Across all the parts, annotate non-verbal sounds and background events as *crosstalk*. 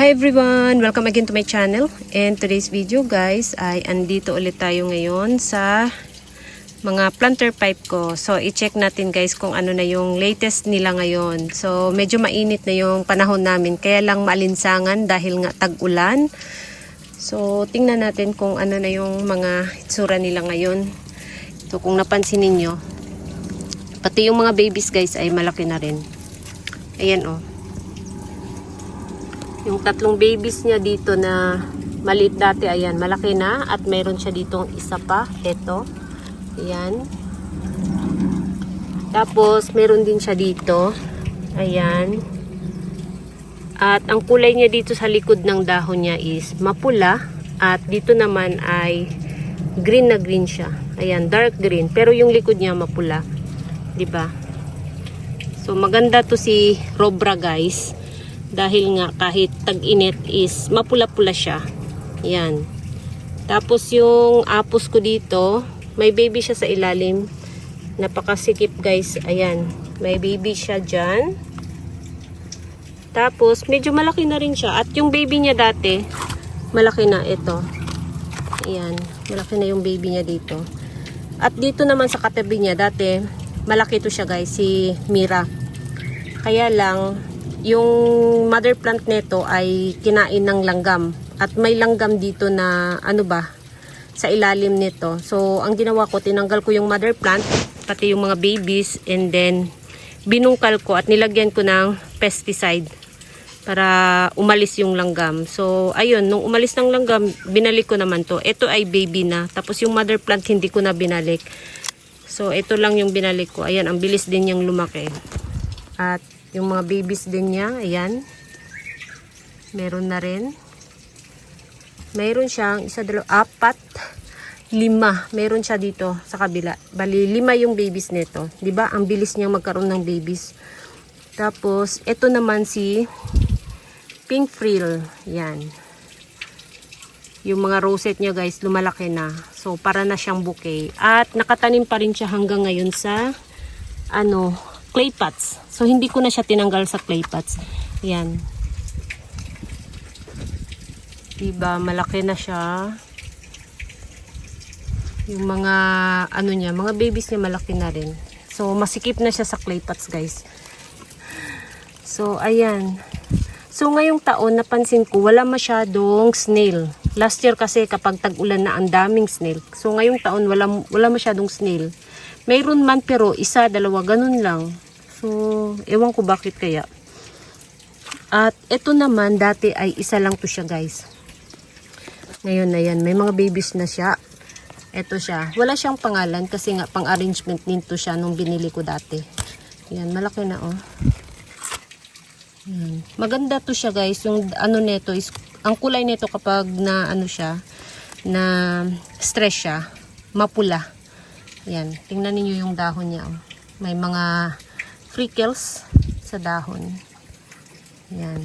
Hi everyone! Welcome again to my channel. And today's video guys ay andito ulit tayo ngayon sa mga planter pipe ko. So i-check natin guys kung ano na yung latest nila ngayon. So medyo mainit na yung panahon namin kaya lang maalinsangan dahil nga tag-ulan. So tingnan natin kung ano na yung mga itsura nila ngayon. So kung napansin ninyo, pati yung mga babies guys ay malaki na rin. Ayan oh. Yung tatlong babies niya dito na maliit dati, ayan, malaki na. At mayroon siya ditong isa pa, ito. Ayan. Tapos, meron din siya dito. Ayan. At ang kulay niya dito sa likod ng dahon niya is mapula. At dito naman ay green na green siya. Ayan, dark green. Pero yung likod niya mapula. ba? So maganda to si Robra guys. Dahil nga kahit tag-init is mapula-pula siya. Yan. Tapos yung apos ko dito, may baby siya sa ilalim. Napakasikip guys. Ayan. May baby siya dyan. Tapos medyo malaki na rin siya. At yung baby niya dati, malaki na ito. Ayan. Malaki na yung baby niya dito. At dito naman sa katabi niya, dati malaki to siya guys, si Mira. Kaya lang, yung mother plant nito ay kinain ng langgam. At may langgam dito na ano ba, sa ilalim nito. So, ang ginawa ko, tinanggal ko yung mother plant, pati yung mga babies, and then binungkal ko at nilagyan ko ng pesticide para umalis yung langgam. So, ayun, nung umalis ng langgam, binalik ko naman to. Ito ay baby na. Tapos yung mother plant, hindi ko na binalik. So, ito lang yung binalik ko. Ayan, ang bilis din niyang lumaki. At yung mga babies din niya, ayan. Meron na rin. Meron siyang isa, dalawa, apat, lima. Meron siya dito sa kabila. Bali, lima yung babies nito. ba Ang bilis niyang magkaroon ng babies. Tapos, ito naman si pink frill. Yan. Yung mga rosette niya guys, lumalaki na. So, para na siyang bouquet. At nakatanim pa rin siya hanggang ngayon sa ano, clay pots. So, hindi ko na siya tinanggal sa clay pots. Yan. Diba, malaki na siya. Yung mga, ano niya, mga babies niya malaki na rin. So, masikip na siya sa clay pots, guys. So, ayan. So, ngayong taon, napansin ko, wala masyadong snail. Last year kasi, kapag tag-ulan na, ang daming snail. So, ngayong taon, wala, wala masyadong snail. Mayroon man, pero isa, dalawa, ganun lang. So, ewan ko bakit kaya. At ito naman, dati ay isa lang to siya, guys. Ngayon na yan, may mga babies na siya. Ito siya. Wala siyang pangalan kasi nga pang-arrangement nito siya nung binili ko dati. Yan, malaki na oh. Yan. Maganda to siya guys. Yung ano nito is, ang kulay nito kapag na ano siya, na stress siya, mapula. Yan, tingnan niyo yung dahon niya oh. May mga freckles sa dahon. Yan.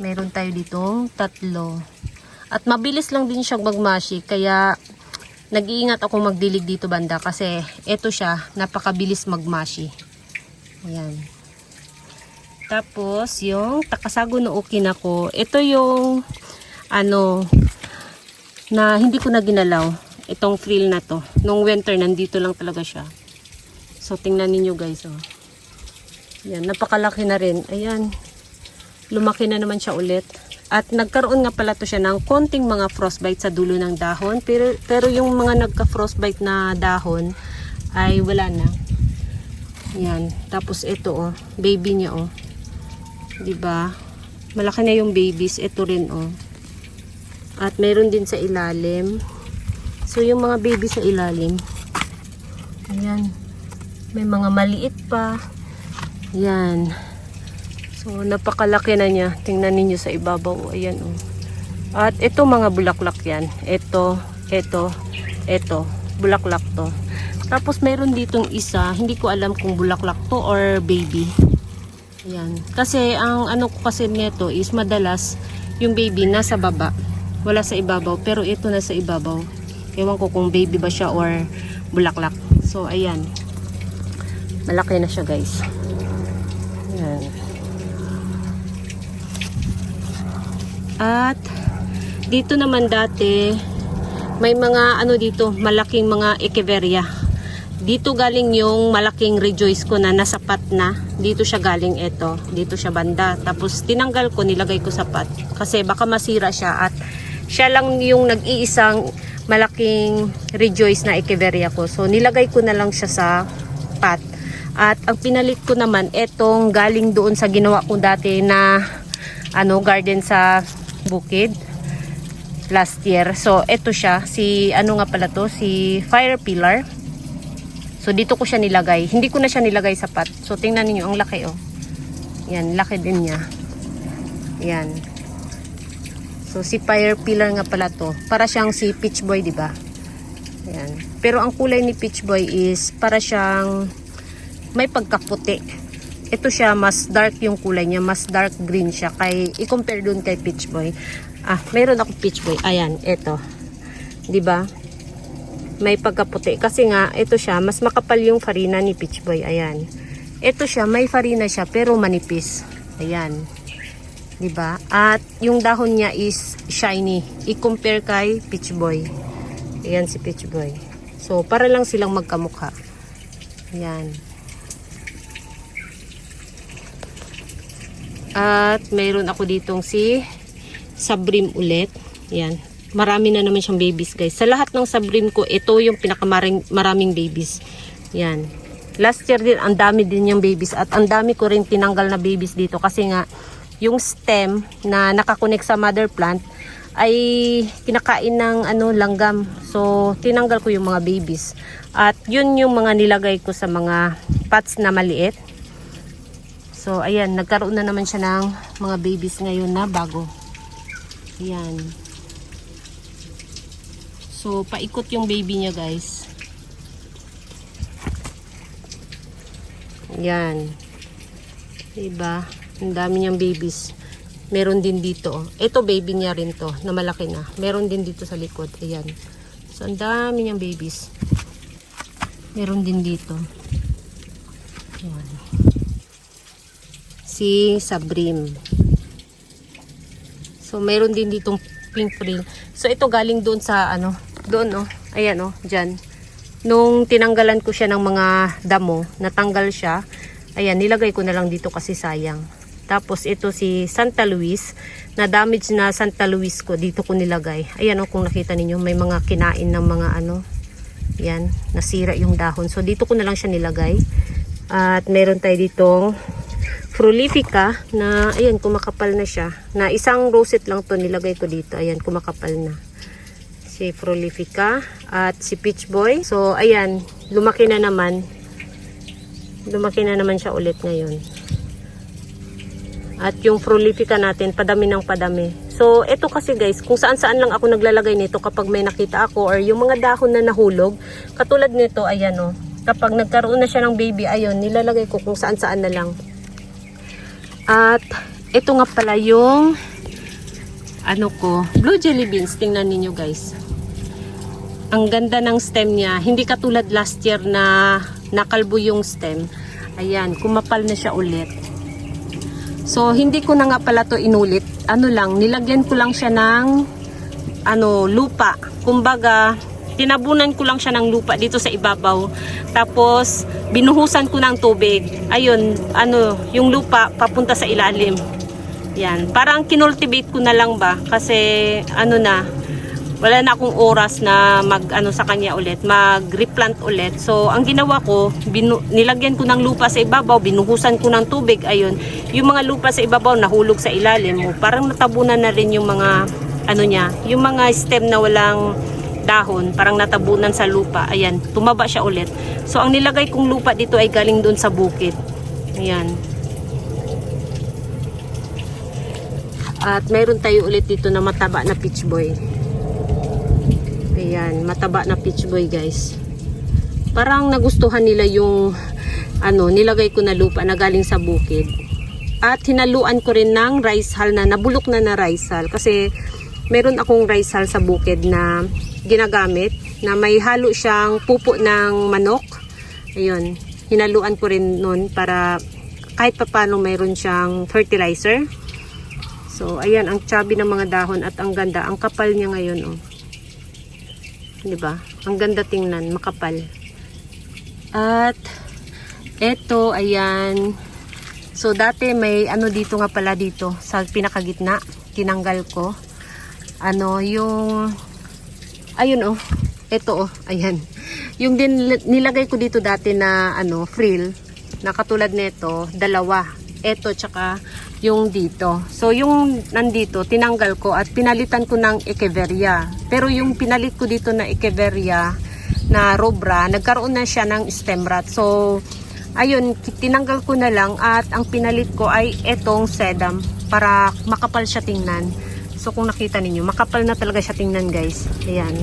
Meron tayo ditong tatlo. At mabilis lang din siyang magmashi. Kaya nag-iingat ako magdilig dito banda. Kasi ito siya, napakabilis magmashi. Ayan. Tapos yung takasago no ukin ako. Ito yung ano na hindi ko na ginalaw. Itong frill na to. Nung winter nandito lang talaga siya. So tingnan niyo guys oh. Yan, napakalaki na rin. Ayan. Lumaki na naman siya ulit. At nagkaroon nga pala to siya ng konting mga frostbite sa dulo ng dahon. Pero, pero yung mga nagka-frostbite na dahon ay wala na. Yan. Tapos ito oh, baby niya oh. 'Di ba? Malaki na yung babies, ito rin oh. At meron din sa ilalim. So yung mga baby sa ilalim. Ayan. May mga maliit pa. Yan. So, napakalaki na niya. Tingnan ninyo sa ibabaw. Ayan, oh. At ito mga bulaklak yan. Ito, ito, ito. Bulaklak to. Tapos, meron ditong isa. Hindi ko alam kung bulaklak to or baby. Ayan. Kasi, ang ano ko kasi nito is madalas yung baby nasa baba. Wala sa ibabaw. Pero ito na sa ibabaw. Ewan ko kung baby ba siya or bulaklak. So, ayan. Malaki na siya, guys. Ayan. At dito naman dati may mga ano dito, malaking mga echeveria. Dito galing yung malaking rejoice ko na nasapat na. Dito siya galing ito. Dito siya banda. Tapos tinanggal ko, nilagay ko sa pot. Kasi baka masira siya at siya lang yung nag-iisang malaking rejoice na echeveria ko. So nilagay ko na lang siya sa pot. At ang pinalit ko naman, etong galing doon sa ginawa ko dati na ano garden sa bukid last year. So, ito siya. Si, ano nga pala to? Si Fire Pillar. So, dito ko siya nilagay. Hindi ko na siya nilagay sa pot. So, tingnan niyo ang laki, oh. Yan, laki din niya. Yan. So, si Fire Pillar nga pala to. Para siyang si Peach Boy, di ba? Yan. Pero ang kulay ni Peach Boy is para siyang may pagkaputi. Ito siya, mas dark yung kulay niya. Mas dark green siya. Kay, i-compare dun kay Peach Boy. Ah, mayroon ako Peach Boy. Ayan, ito. 'Di ba? May pagkaputi. Kasi nga, ito siya, mas makapal yung farina ni Peach Boy. Ayan. Ito siya, may farina siya, pero manipis. Ayan. 'Di ba? At yung dahon niya is shiny. I-compare kay Peach Boy. Ayan si Peach Boy. So, para lang silang magkamukha. Ayan. At mayroon ako ditong si Sabrim ulit. Yan. Marami na naman siyang babies guys. Sa lahat ng Sabrim ko, ito yung pinakamaring maraming babies. Yan. Last year din, ang dami din yung babies. At ang dami ko rin tinanggal na babies dito. Kasi nga, yung stem na nakakonect sa mother plant ay kinakain ng ano langgam. So, tinanggal ko yung mga babies. At yun yung mga nilagay ko sa mga pots na maliit. So, ayan, nagkaroon na naman siya ng mga babies ngayon na bago. Ayan. So, paikot yung baby niya, guys. Ayan. Diba? Ang dami niyang babies. Meron din dito. oh. Ito, baby niya rin to, na malaki na. Meron din dito sa likod. Ayan. So, ang dami niyang babies. Meron din dito. Ayan. Si Sabrim. So, mayroon din ditong pink frill. So, ito galing doon sa, ano, doon, oh. Ayan, oh, dyan. Nung tinanggalan ko siya ng mga damo, natanggal siya. Ayan, nilagay ko na lang dito kasi sayang. Tapos, ito si Santa Luis. Na damage na Santa Luis ko, dito ko nilagay. Ayan, oh, kung nakita ninyo, may mga kinain ng mga, ano, yan, nasira yung dahon. So, dito ko na lang siya nilagay. At meron tayo ditong Frulifica na ayan kumakapal na siya. Na isang rosette lang to nilagay ko dito. Ayan kumakapal na. Si Frulifica at si Peach Boy. So ayan, lumaki na naman. Lumaki na naman siya ulit ngayon. At yung Frulifica natin, padami ng padami. So, ito kasi guys, kung saan-saan lang ako naglalagay nito kapag may nakita ako or yung mga dahon na nahulog, katulad nito, ayan o, kapag nagkaroon na siya ng baby, ayun, nilalagay ko kung saan-saan na lang. At ito nga pala yung ano ko, blue jelly beans. Tingnan ninyo guys. Ang ganda ng stem niya. Hindi katulad last year na nakalbo yung stem. Ayan, kumapal na siya ulit. So, hindi ko na nga pala to inulit. Ano lang, nilagyan ko lang siya ng ano, lupa. Kumbaga, tinabunan ko lang siya ng lupa dito sa ibabaw. Tapos, binuhusan ko ng tubig. Ayun, ano, yung lupa papunta sa ilalim. Yan. Parang kinultivate ko na lang ba? Kasi, ano na, wala na akong oras na mag ano sa kanya ulit, mag-replant ulit. So, ang ginawa ko, binu- nilagyan ko ng lupa sa ibabaw, binuhusan ko ng tubig, ayun. Yung mga lupa sa ibabaw nahulog sa ilalim mo. Parang natabunan na rin yung mga ano niya, yung mga stem na walang dahon, parang natabunan sa lupa. Ayan, tumaba siya ulit. So, ang nilagay kong lupa dito ay galing doon sa bukid. Ayan. At mayroon tayo ulit dito na mataba na peach boy. Ayan, mataba na peach boy guys. Parang nagustuhan nila yung ano, nilagay ko na lupa na galing sa bukid. At hinaluan ko rin ng rice hull na nabulok na na rice hull kasi meron akong rice hull sa bukid na ginagamit na may halo siyang pupo ng manok. Ayun, hinaluan ko rin nun para kahit papano mayroon siyang fertilizer. So, ayan, ang chubby ng mga dahon at ang ganda. Ang kapal niya ngayon, oh. 'Di ba? Ang ganda tingnan, makapal. At, eto, ayan. So, dati may ano dito nga pala dito, sa pinakagitna. Tinanggal ko. Ano, yung, ayun, oh. Eto, oh. Ayan. Yung din, nilagay ko dito dati na, ano, frill. Na katulad nito, dalawa. Eto, tsaka yung dito. So, yung nandito, tinanggal ko at pinalitan ko ng Echeveria. Pero yung pinalit ko dito na Echeveria na Robra, nagkaroon na siya ng stem rot. So, ayun, tinanggal ko na lang at ang pinalit ko ay etong sedum para makapal siya tingnan. So, kung nakita ninyo, makapal na talaga siya tingnan guys. Ayan.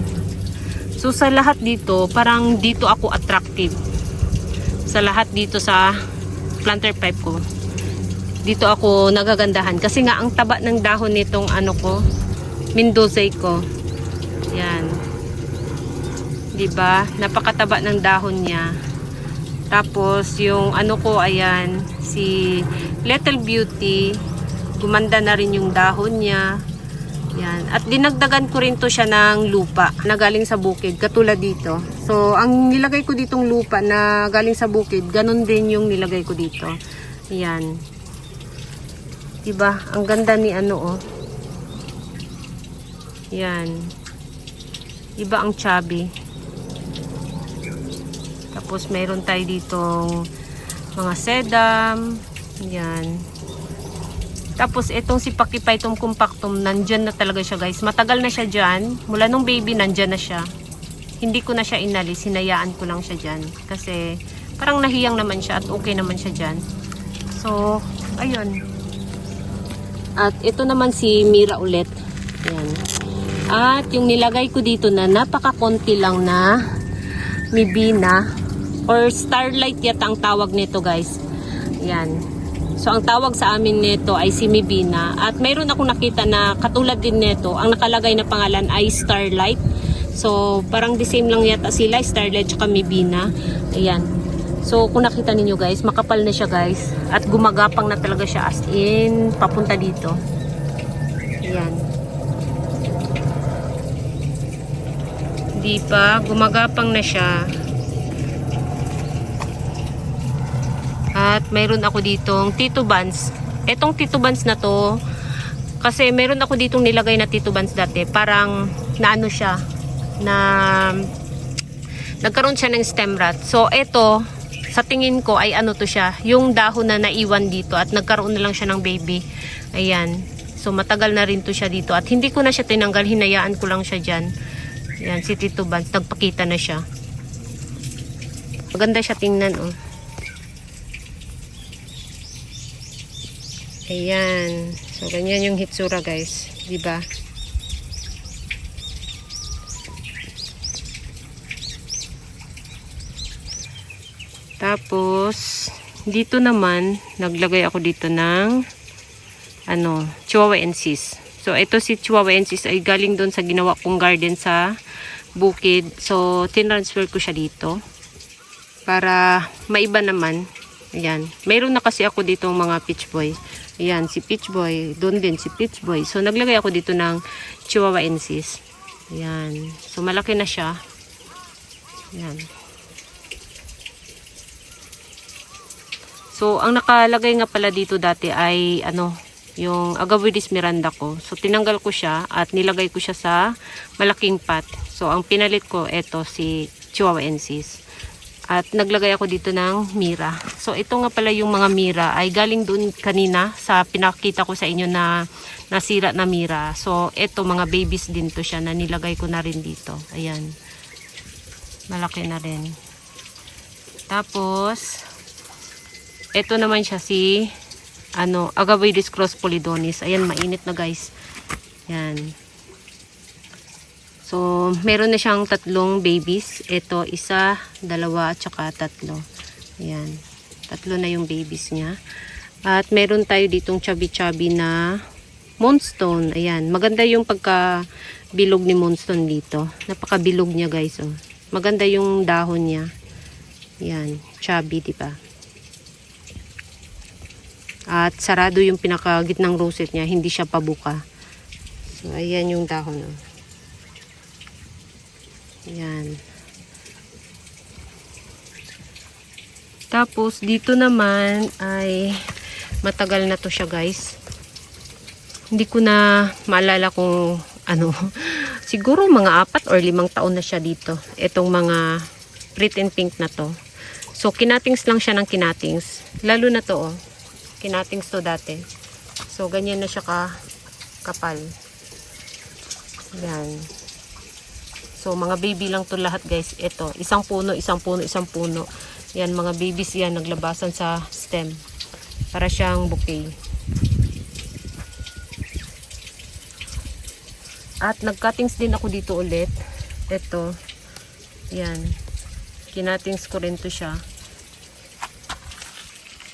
So, sa lahat dito, parang dito ako attractive. Sa lahat dito sa planter pipe ko dito ako nagagandahan kasi nga ang taba ng dahon nitong ano ko Mendoza ko yan di ba napakataba ng dahon niya tapos yung ano ko ayan si Little Beauty gumanda na rin yung dahon niya yan. At dinagdagan ko rin to siya ng lupa na galing sa bukid, katulad dito. So, ang nilagay ko ditong lupa na galing sa bukid, ganun din yung nilagay ko dito. Yan. Diba? Ang ganda ni ano oh. Yan. Iba ang chubby. Tapos mayroon tayo ditong mga sedam. Yan. Tapos itong si Pakipaitum compactum, nandyan na talaga siya guys. Matagal na siya dyan. Mula nung baby, nandyan na siya. Hindi ko na siya inalis. Hinayaan ko lang siya dyan. Kasi parang nahiyang naman siya at okay naman siya dyan. So, ayun. At ito naman si Mira ulit. Yan. At yung nilagay ko dito na napakakonti lang na Mibina or Starlight yata ang tawag nito guys. Yan. So ang tawag sa amin nito ay si Mibina. At mayroon akong nakita na katulad din nito, ang nakalagay na pangalan ay Starlight. So parang the same lang yata sila, Starlight at Mibina. Ayan. So, kung nakita ninyo guys, makapal na siya guys. At gumagapang na talaga siya as in papunta dito. Ayan. Di pa, gumagapang na siya. At mayroon ako ditong Tito Buns. Etong Tito na to, kasi meron ako ditong nilagay na Tito Buns dati. Parang naano siya, na nagkaroon siya ng stem rot. So, ito, sa tingin ko ay ano to siya, yung dahon na naiwan dito at nagkaroon na lang siya ng baby. Ayan. So matagal na rin to siya dito at hindi ko na siya tinanggal, hinayaan ko lang siya diyan. Ayan, si Tito Vance, nagpakita na siya. Maganda siya tingnan, oh. Ayan. So, ganyan yung hitsura, guys. di ba? Tapos, dito naman, naglagay ako dito ng ano, Chihuahua Ensis. So, ito si Chihuahua Ensis ay galing doon sa ginawa kong garden sa bukid. So, tinransfer ko siya dito. Para maiba naman. Ayan. Mayroon na kasi ako dito mga Peach Boy. Ayan, si Peach Boy. Doon din si Peach Boy. So, naglagay ako dito ng Chihuahua Ensis. Ayan. So, malaki na siya. Ayan. So, ang nakalagay nga pala dito dati ay ano, yung Agavidis Miranda ko. So, tinanggal ko siya at nilagay ko siya sa malaking pot. So, ang pinalit ko, eto si Chihuahua. At naglagay ako dito ng Mira. So, ito nga pala yung mga Mira ay galing doon kanina sa pinakita ko sa inyo na nasira na Mira. So, ito mga babies din to siya na nilagay ko na rin dito. Ayan. Malaki na rin. Tapos, ito naman siya si ano, Agavidis cross polydonis. Ayan, mainit na guys. Yan. So, meron na siyang tatlong babies. Ito, isa, dalawa, at saka tatlo. Ayan. Tatlo na yung babies niya. At meron tayo ditong chubby-chubby na moonstone. Ayan. Maganda yung pagka-bilog ni moonstone dito. Napaka-bilog niya guys. Oh. Maganda yung dahon niya. Ayan. Chubby, di ba? At sarado yung pinakagitnang rosette niya, hindi siya pabuka. So, ayan yung dahon. Oh. Ayan. Tapos, dito naman ay matagal na to siya guys. Hindi ko na maalala kung ano, *laughs* siguro mga apat or limang taon na siya dito. Itong mga pretty pink na to. So, kinatings lang siya ng kinatings. Lalo na to, oh. Kinatings to dati. So, ganyan na siya ka kapal. Yan. So, mga baby lang to lahat, guys. Ito, isang puno, isang puno, isang puno. Yan, mga babies yan, naglabasan sa stem. Para siyang bouquet. At nag-cuttings din ako dito ulit. Ito. Yan. Kinatings ko rin to siya.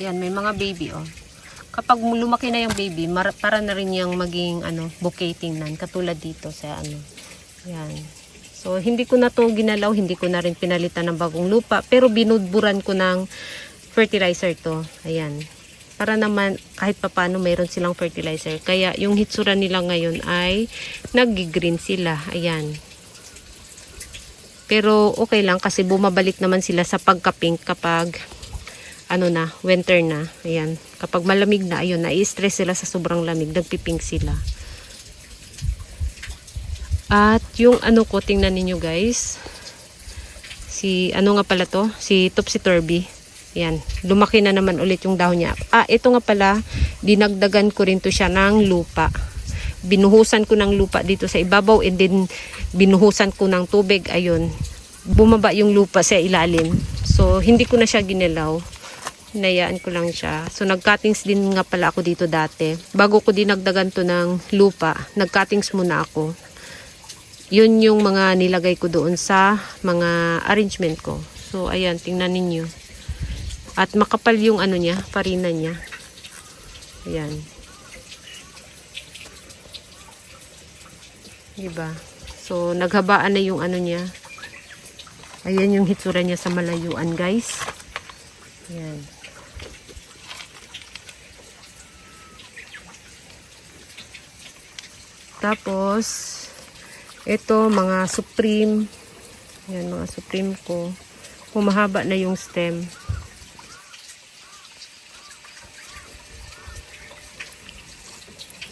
Yan, may mga baby, oh. Kapag lumaki na yung baby, para na rin yung maging, ano, bouquet tingnan. Katulad dito sa, ano. Yan. So, hindi ko na to ginalaw, hindi ko na rin pinalitan ng bagong lupa, pero binudburan ko ng fertilizer to. Ayan. Para naman, kahit papano, mayroon silang fertilizer. Kaya, yung hitsura nila ngayon ay nag-green sila. Ayan. Pero, okay lang kasi bumabalik naman sila sa pagka-pink kapag ano na, winter na. Ayan. Kapag malamig na, ayun, nai-stress sila sa sobrang lamig. Nagpipink sila. At yung ano ko, tingnan ninyo guys. Si, ano nga pala to? Si Topsy Turvy. Yan. Lumaki na naman ulit yung dahon niya. Ah, ito nga pala, dinagdagan ko rin to siya ng lupa. Binuhusan ko ng lupa dito sa ibabaw and then binuhusan ko ng tubig. Ayun. Bumaba yung lupa sa ilalim. So, hindi ko na siya ginelaw. Hinayaan ko lang siya. So, nag-cuttings din nga pala ako dito dati. Bago ko dinagdagan to ng lupa, nag-cuttings muna ako yun yung mga nilagay ko doon sa mga arrangement ko. So, ayan, tingnan ninyo. At makapal yung ano niya, farina niya. Ayan. Diba? So, naghabaan na yung ano niya. Ayan yung hitsura niya sa malayuan, guys. Ayan. Tapos, ito, mga supreme. Yan, mga supreme ko. Humahaba na yung stem.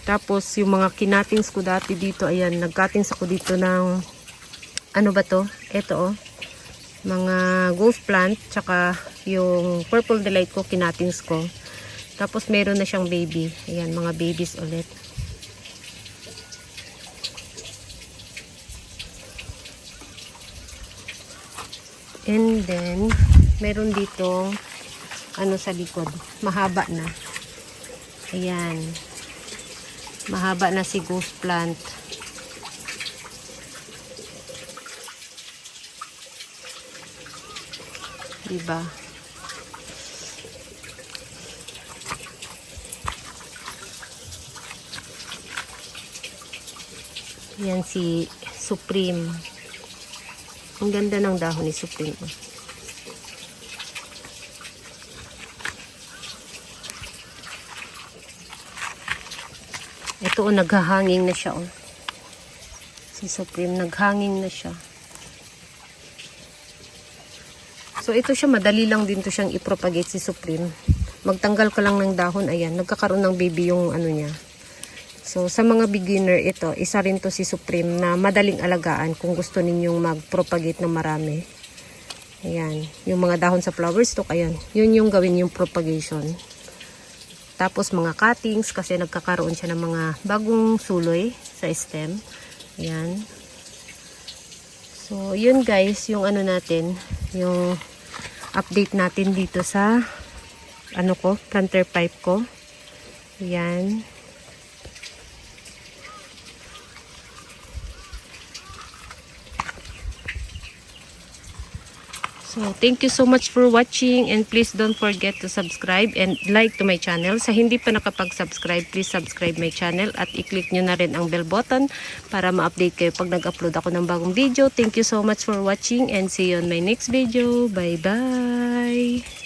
Tapos, yung mga kinatings ko dati dito, ayan, nagkatings ako dito ng, ano ba to? Ito, oh. Mga ghost plant, tsaka yung purple delight ko, kinatings ko. Tapos, meron na siyang baby. Ayan, mga babies ulit. And then, meron dito ano sa likod. Mahaba na. Ayan. Mahaba na si ghost plant. Diba? Yan si Supreme. Ang ganda ng dahon ni Supreme. Ito oh, naghahanging na siya oh. Si Supreme, naghanging na siya. So ito siya, madali lang din to siyang i-propagate si Supreme. Magtanggal ka lang ng dahon, ayan, nagkakaroon ng baby yung ano niya. So sa mga beginner ito, isa rin to si Supreme na madaling alagaan kung gusto ninyong mag-propagate ng marami. Ayan, yung mga dahon sa flower stalk, ayan, yun yung gawin yung propagation. Tapos mga cuttings kasi nagkakaroon siya ng mga bagong suloy sa stem. Ayan. So, yun guys, yung ano natin, yung update natin dito sa ano ko, planter pipe ko. Ayan. So, thank you so much for watching and please don't forget to subscribe and like to my channel. Sa hindi pa nakapag-subscribe, please subscribe my channel at i-click nyo na rin ang bell button para ma-update kayo pag nag-upload ako ng bagong video. Thank you so much for watching and see you on my next video. Bye-bye!